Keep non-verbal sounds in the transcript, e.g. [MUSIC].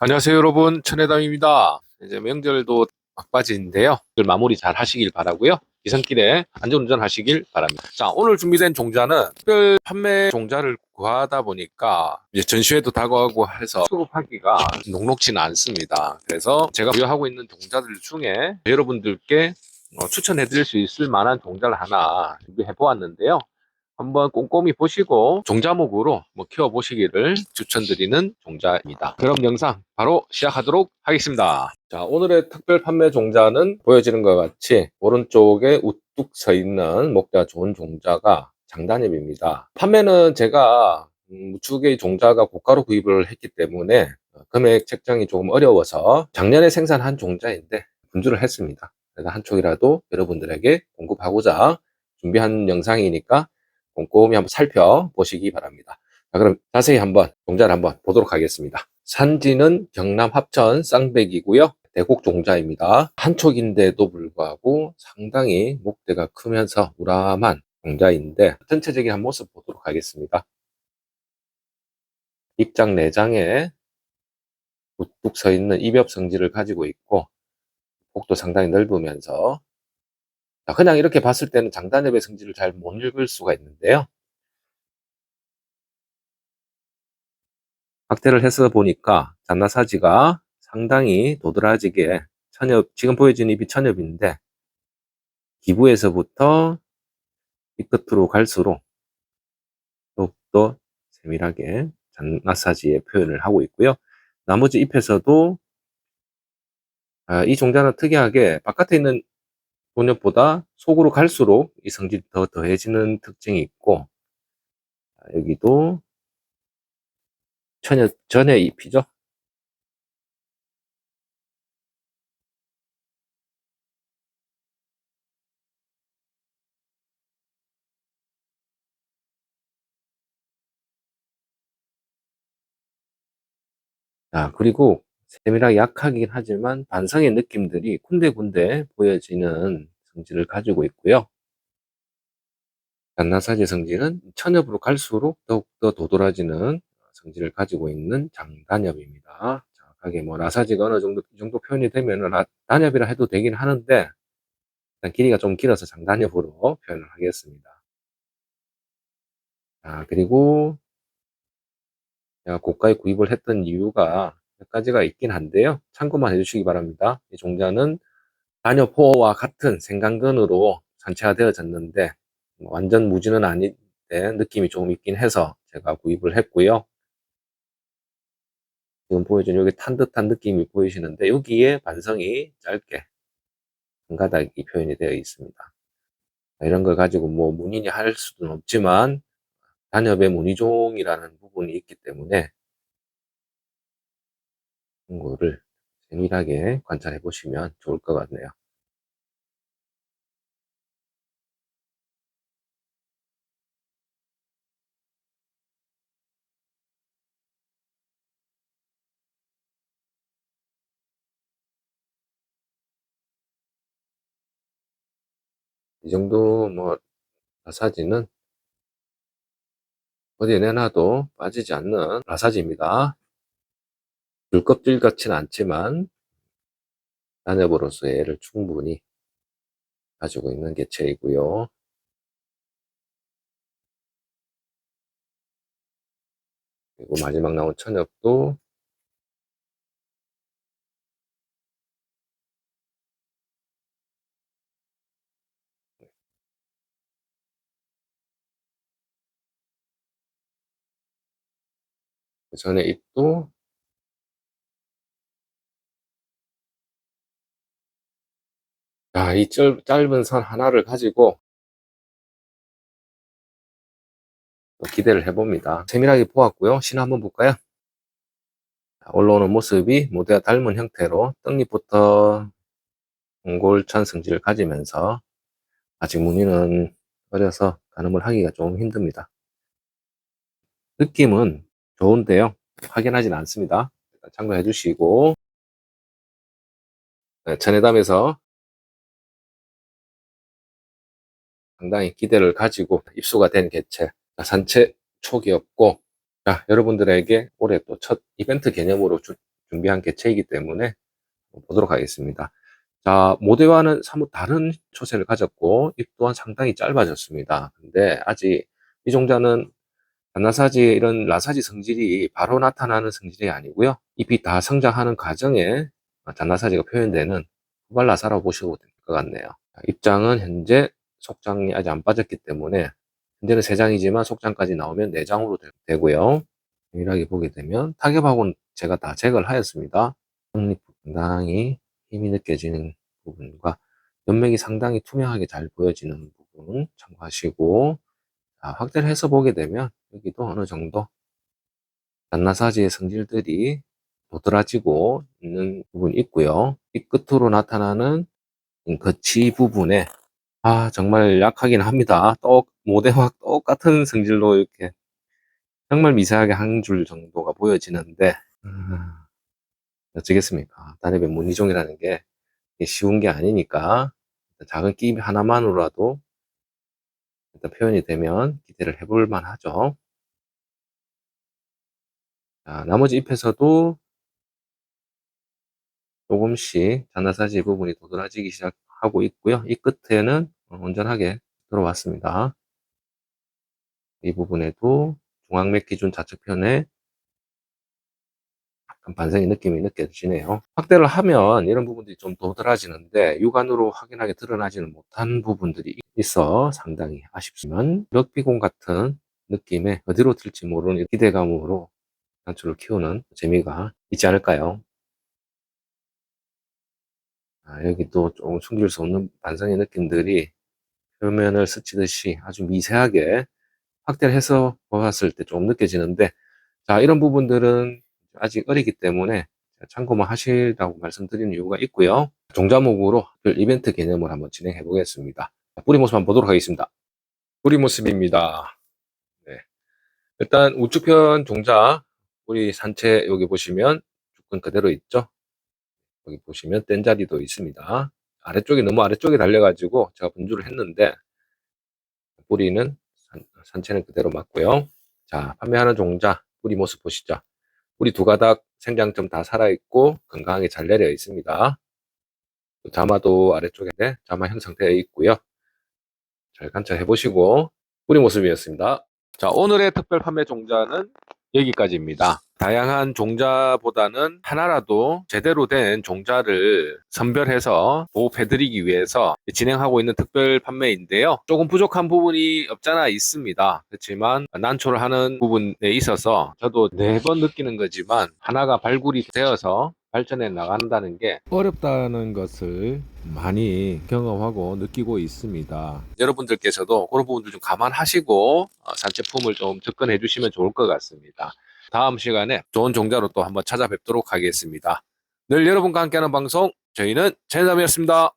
안녕하세요 여러분. 천혜담입니다. 이제 명절도 막바지인데요. 늘 마무리 잘 하시길 바라고요. 기선길에 안전운전 하시길 바랍니다. 자 오늘 준비된 종자는 특별 판매 종자를 구하다 보니까 이제 전시회도 다가오고 해서 수급하기가 녹록지는 않습니다. 그래서 제가 부여하고 있는 종자들 중에 여러분들께 어, 추천해 드릴 수 있을 만한 종자를 하나 준비해 보았는데요 한번 꼼꼼히 보시고 종자목으로 뭐 키워 보시기를 추천드리는 종자입니다. 그럼 영상 바로 시작하도록 하겠습니다. 자, 오늘의 특별 판매 종자는 보여지는 것 같이 오른쪽에 우뚝 서 있는 목자 좋은 종자가 장단엽입니다. 판매는 제가 음, 우측의 종자가 고가로 구입을 했기 때문에 금액 책정이 조금 어려워서 작년에 생산한 종자인데 분주를 했습니다. 그래서 한 촉이라도 여러분들에게 공급하고자 준비한 영상이니까 꼼꼼히 한번 살펴보시기 바랍니다. 자, 그럼 자세히 한번 종자를 한번 보도록 하겠습니다. 산지는 경남 합천 쌍백이고요. 대곡 종자입니다. 한 촉인데도 불구하고 상당히 목대가 크면서 우람한 종자인데 전체적인 한 모습 보도록 하겠습니다. 입장 내장에 우뚝 서 있는 입엽 성질을 가지고 있고 폭도 상당히 넓으면서 자, 그냥 이렇게 봤을 때는 장단엽의 성질을 잘 못 읽을 수가 있는데요. 확대를 해서 보니까 잔나사지가 상당히 도드라지게 천엽, 지금 보여진 잎이 천엽인데 기부에서부터 이 끝으로 갈수록 더욱더 세밀하게 잔나사지의 표현을 하고 있고요. 나머지 잎에서도 아, 이 종자는 특이하게 바깥에 있는 돈엽보다 속으로 갈수록 이 성질이 더 더해지는 특징이 있고 여기도 천엽 전의 잎이죠. 자, 그리고 세밀하게 약하긴 하지만 반성의 느낌들이 군데군데 보여지는 성질을 가지고 있고요. 잔나사지 성질은 천엽으로 갈수록 더욱더 도드라지는 성질을 가지고 있는 장단엽입니다. 정확하게 뭐 라사지가 어느 정도 이 정도 표현이 되면 라, 단엽이라 해도 되긴 하는데 일단 길이가 좀 길어서 장단엽으로 표현을 하겠습니다. 자, 그리고 제가 고가에 구입을 했던 이유가 몇 가지가 있긴 한데요. 참고만 해주시기 바랍니다. 이 종자는 단엽호와 같은 생강근으로 산채가 되어졌는데 뭐 완전 무지는 아닌데 느낌이 조금 있긴 해서 제가 구입을 했고요. 지금 보여준 여기 탄 듯한 느낌이 보이시는데 여기에 반성이 짧게 한 가닥이 표현이 되어 있습니다. 이런 걸 가지고 뭐 문인이 할 수는 없지만 단엽의 문의종이라는 부분이 있기 때문에 이거를 세밀하게 관찰해 보시면 좋을 것 같네요. 이 정도 뭐 라사지는 어디에 내놔도 빠지지 않는 라사지입니다. 물껍질 같지는 않지만 단엽으로서의 애를 충분히 가지고 있는 개체이고요. 그리고 마지막 나온 천엽도 그 전에 잎도 자, 이 짧, 짧은 선 하나를 가지고 기대를 해봅니다. 세밀하게 보았고요. 신 한번 볼까요? 올라오는 모습이 모두가 닮은 형태로 떡잎부터 옹골찬 성질을 가지면서 아직 무늬는 어려서 가늠을 하기가 좀 힘듭니다. 느낌은 좋은데요. 확인하진 않습니다. 참고해 주시고 네, 천혜담에서 상당히 기대를 가지고 입수가 된 개체 산채 촉이었고 자 여러분들에게 올해 또 첫 이벤트 개념으로 주, 준비한 개체이기 때문에 보도록 하겠습니다. 자, 모대와는 사뭇 다른 초세를 가졌고 잎 또한 상당히 짧아졌습니다. 근데 아직 이 종자는 단나사지의 이런 라사지 성질이 바로 나타나는 성질이 아니고요. 잎이 다 성장하는 과정에 단나사지가 표현되는 후발라사라고 보시면 될 것 같네요. 자, 입장은 현재 속장이 아직 안 빠졌기 때문에 현재는 세 장이지만 속장까지 나오면 네 장으로 되고요. 유일하게 보게 되면 타격하고는 제가 다 제거를 하였습니다. 성립 상당히 힘이 느껴지는 부분과 연맥이 상당히 투명하게 잘 보여지는 부분 참고하시고 자, 확대를 해서 보게 되면 여기도 어느 정도 단나사지의 성질들이 도드라지고 있는 부분이 있고요. 이 끝으로 나타나는 거치 부분에 아 정말 약하긴 합니다. 똑 모대와 [LAUGHS] 똑같은 성질로 이렇게 정말 미세하게 한 줄 정도가 보여지는데 음, 어쩌겠습니까? 단엽의 무늬종이라는 게 쉬운 게 아니니까 작은 끼 하나만으로라도 일단 표현이 되면 기대를 해볼 만하죠. 자, 나머지 잎에서도 조금씩 잔나사지 부분이 도드라지기 시작 하고 있고요. 이 끝에는 온전하게 들어왔습니다. 이 부분에도 중앙맥 기준 좌측편에 약간 반생의 느낌이 느껴지네요. 확대를 하면 이런 부분들이 좀 도드라지는데 육안으로 확연하게 드러나지는 못한 부분들이 있어 상당히 아쉽지만 럭비공 같은 느낌에 어디로 튈지 모르는 기대감으로 단추를 키우는 재미가 있지 않을까요? 아, 여기도 조금 숨길 수 없는 반성의 느낌들이 표면을 스치듯이 아주 미세하게 확대를 해서 보았을 때 좀 느껴지는데 자 이런 부분들은 아직 어리기 때문에 참고만 하시라고 말씀드리는 이유가 있고요. 종자목으로 이벤트 개념을 한번 진행해 보겠습니다. 뿌리 모습 한번 보도록 하겠습니다. 뿌리 모습입니다. 네. 일단 우측편 종자 뿌리 산채 여기 보시면 주근 그대로 있죠. 여기 보시면 뗀 자리도 있습니다. 아래쪽이 너무 아래쪽에 달려가지고 제가 분주를 했는데 뿌리는 산, 채는 그대로 맞고요. 자 판매하는 종자 뿌리 모습 보시죠. 뿌리 두 가닥 생장점 다 살아있고 건강하게 잘 내려 있습니다. 자마도 아래쪽에 자마 형성되어 있고요. 잘 관찰해 보시고 뿌리 모습이었습니다. 자 오늘의 특별 판매 종자는 여기까지입니다. 다양한 종자보다는 하나라도 제대로 된 종자를 선별해서 보호해드리기 위해서 진행하고 있는 특별 판매인데요. 조금 부족한 부분이 없잖아 있습니다. 그렇지만 난초를 하는 부분에 있어서 저도 네번 느끼는 거지만 하나가 발굴이 되어서 발전해 나간다는 게 어렵다는 것을 많이 경험하고 느끼고 있습니다. 여러분들께서도 그런 부분들 좀 감안하시고 어, 산채품을 좀 접근해 주시면 좋을 것 같습니다. 다음 시간에 좋은 종자로 또 한번 찾아뵙도록 하겠습니다. 늘 여러분과 함께하는 방송 저희는 채널이었습니다.